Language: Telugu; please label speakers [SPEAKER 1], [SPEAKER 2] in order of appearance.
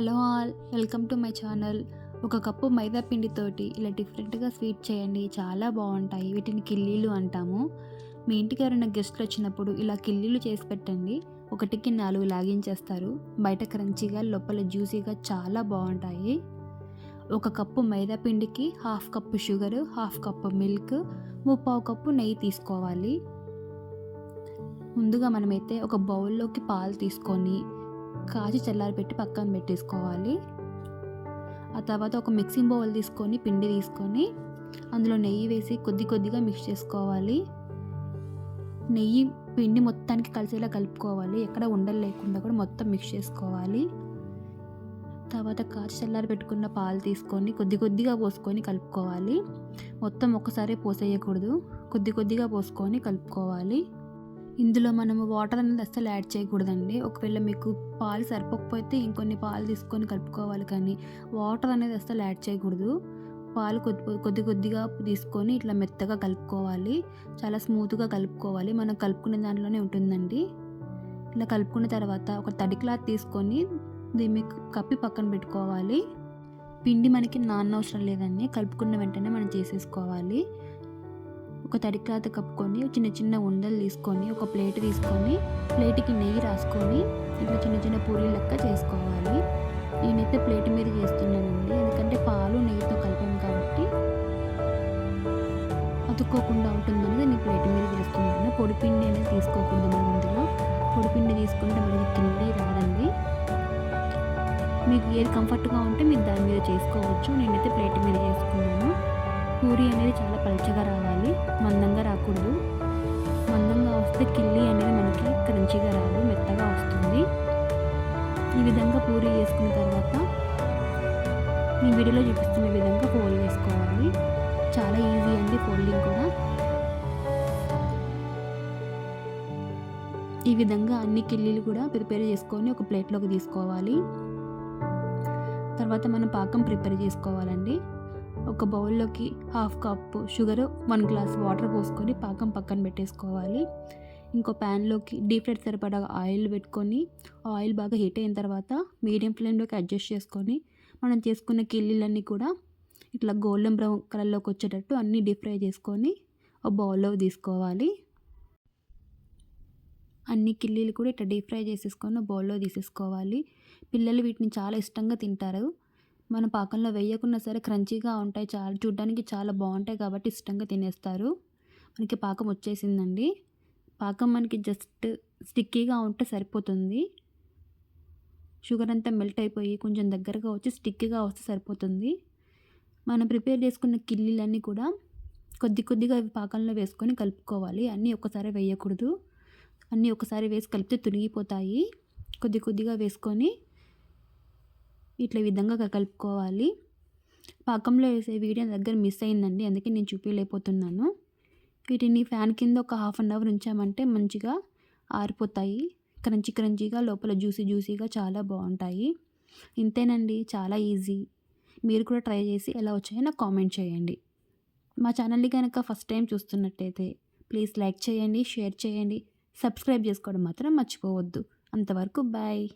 [SPEAKER 1] hello all welcome to my channel ఒక కప్పు మైదా పిండితోటి ఇలా డిఫరెంట్గా స్వీట్ చేయండి చాలా బాగుంటాయి వీటిని కిల్లీలు అంటాము మీ ఇంటికి ఎవరైనా గెస్ట్లు వచ్చినప్పుడు ఇలా కిల్లీలు చేసి పెట్టండి ఒకటికి నాలుగు లాగించేస్తారు బయట క్రంచీగా లోపల జ్యూసీగా చాలా బాగుంటాయి ఒక కప్పు మైదా పిండికి half cup sugar half cup milk ముప్పావు కప్పు నెయ్యి తీసుకోవాలి ముందుగా మనమైతే ఒక బౌల్లోకి పాలు తీసుకొని కాచి చల్లారి పెట్టి పక్కన పెట్టేసుకోవాలి ఆ తర్వాత ఒక మిక్సింగ్ బౌల్ తీసుకొని పిండి తీసుకొని అందులో నెయ్యి వేసి కొద్ది కొద్దిగా మిక్స్ చేసుకోవాలి నెయ్యి పిండి మొత్తానికి కలిసేలా కలుపుకోవాలి ఎక్కడ ఉండలు లేకుండా కూడా మొత్తం మిక్స్ చేసుకోవాలి తర్వాత కాచి చల్లారి పెట్టుకున్న పాలు తీసుకొని కొద్ది కొద్దిగా పోసుకొని కలుపుకోవాలి మొత్తం ఒక్కసారే పోసేయకూడదు కొద్ది కొద్దిగా పోసుకొని కలుపుకోవాలి ఇందులో మనము వాటర్ అనేది అస్సలు యాడ్ చేయకూడదండి ఒకవేళ మీకు పాలు సరిపోకపోతే ఇంకొన్ని పాలు తీసుకొని కలుపుకోవాలి కానీ వాటర్ అనేది అస్సలు యాడ్ చేయకూడదు పాలు కొద్ది కొద్ది కొద్దిగా తీసుకొని ఇట్లా మెత్తగా కలుపుకోవాలి చాలా స్మూత్గా కలుపుకోవాలి మనం కలుపుకునే దాంట్లోనే ఉంటుందండి ఇలా కలుపుకున్న తర్వాత ఒక తడి క్లాత్ తీసుకొని దీన్ని కప్పి పక్కన పెట్టుకోవాలి పిండి మనకి నాన్న అవసరం లేదండి కలుపుకున్న వెంటనే మనం చేసేసుకోవాలి ఒక తడి క్లాత్ కప్పుకొని చిన్న చిన్న ఉండలు తీసుకొని ఒక ప్లేట్ తీసుకొని ప్లేట్కి నెయ్యి రాసుకొని ఇట్లా చిన్న చిన్న పూరి లెక్క చేసుకోవాలి నేనైతే ప్లేట్ మీద చేస్తున్నానండి ఎందుకంటే పాలు నెయ్యితో కలిపాం కాబట్టి అతుక్కోకుండా ఉంటుందని నేను ప్లేట్ మీద తీసుకున్నాను పొడిపిండి అనేది తీసుకోకూడదు మనం ఇందులో పొడిపిండి తీసుకుంటే మనకి తిండి రాదండి మీకు ఏది కంఫర్ట్గా ఉంటే మీరు దాని మీద చేసుకోవచ్చు నేనైతే ప్లేట్ మీద చేసుకున్నాను పూరి అనేది చాలా పలచగా రావాలి మందంగా రాకూడదు మందంగా వస్తే కిల్లి అనేది మనకి క్రంచిగా రాదు మెత్తగా వస్తుంది ఈ విధంగా పూరి వేసుకున్న తర్వాత ఈ వీడియోలో చూపిస్తున్న విధంగా ఫోల్డ్ చేసుకోవాలి చాలా ఈజీ అండి ఫోల్డింగ్ కూడా ఈ విధంగా అన్ని కిల్లీలు కూడా ప్రిపేర్ చేసుకొని ఒక ప్లేట్లోకి తీసుకోవాలి తర్వాత మనం పాకం ప్రిపేర్ చేసుకోవాలండి ఒక బౌల్లోకి half cup sugar one glass water పోసుకొని పాకం పక్కన పెట్టేసుకోవాలి ఇంకో ప్యాన్లోకి డీప్ ఫ్రైడ్ సరిపడా ఆయిల్ పెట్టుకొని ఆయిల్ బాగా హీట్ అయిన తర్వాత మీడియం ఫ్లేమ్లోకి అడ్జస్ట్ చేసుకొని మనం చేసుకున్న కిల్లీలన్నీ కూడా ఇట్లా గోల్డెన్ బ్రౌన్ కలర్లోకి వచ్చేటట్టు అన్నీ డీప్ ఫ్రై చేసుకొని ఒక బౌల్లో తీసుకోవాలి అన్ని కిల్లీలు కూడా ఇట్లా డీప్ ఫ్రై చేసేసుకొని బౌల్లో తీసేసుకోవాలి పిల్లలు వీటిని చాలా ఇష్టంగా తింటారు మన పాకంలో వేయకున్నా సరే క్రంచీగా ఉంటాయి చాలా చూడ్డానికి చాలా బాగుంటాయి కాబట్టి ఇష్టంగా తినేస్తారు మనకి పాకం వచ్చేసిందండి పాకం మనకి జస్ట్ స్టిక్కీగా ఉంటే సరిపోతుంది షుగర్ అంతా మెల్ట్ అయిపోయి కొంచెం దగ్గరగా వచ్చి స్టిక్కీగా వస్తే సరిపోతుంది మనం ప్రిపేర్ చేసుకున్న కిల్లీలన్నీ కూడా కొద్ది కొద్దిగా పాకంలో వేసుకొని కలుపుకోవాలి అన్నీ ఒక్కసారి వేయకూడదు అన్నీ ఒకసారి వేసి కలిపితే తురిగిపోతాయి కొద్ది కొద్దిగా వేసుకొని ఇట్లా విధంగా కలుపుకోవాలి పాకంలో వేసే వీడియో దగ్గర మిస్ అయిందండి అందుకే నేను చూపించలేకపోతున్నాను వీటిని ఫ్యాన్ కింద ఒక హాఫ్ అన్ అవర్ ఉంచామంటే మంచిగా ఆరిపోతాయి క్రంచి క్రంచిగా లోపల జ్యూసీ జ్యూసీగా చాలా బాగుంటాయి ఇంతేనండి చాలా ఈజీ మీరు కూడా ట్రై చేసి ఎలా వచ్చాయో నాకు కామెంట్ చేయండి మా ఛానల్ని కనుక ఫస్ట్ టైం చూస్తున్నట్టయితే ప్లీజ్ లైక్ చేయండి షేర్ చేయండి సబ్స్క్రైబ్ చేసుకోవడం మాత్రం మర్చిపోవద్దు అంతవరకు బాయ్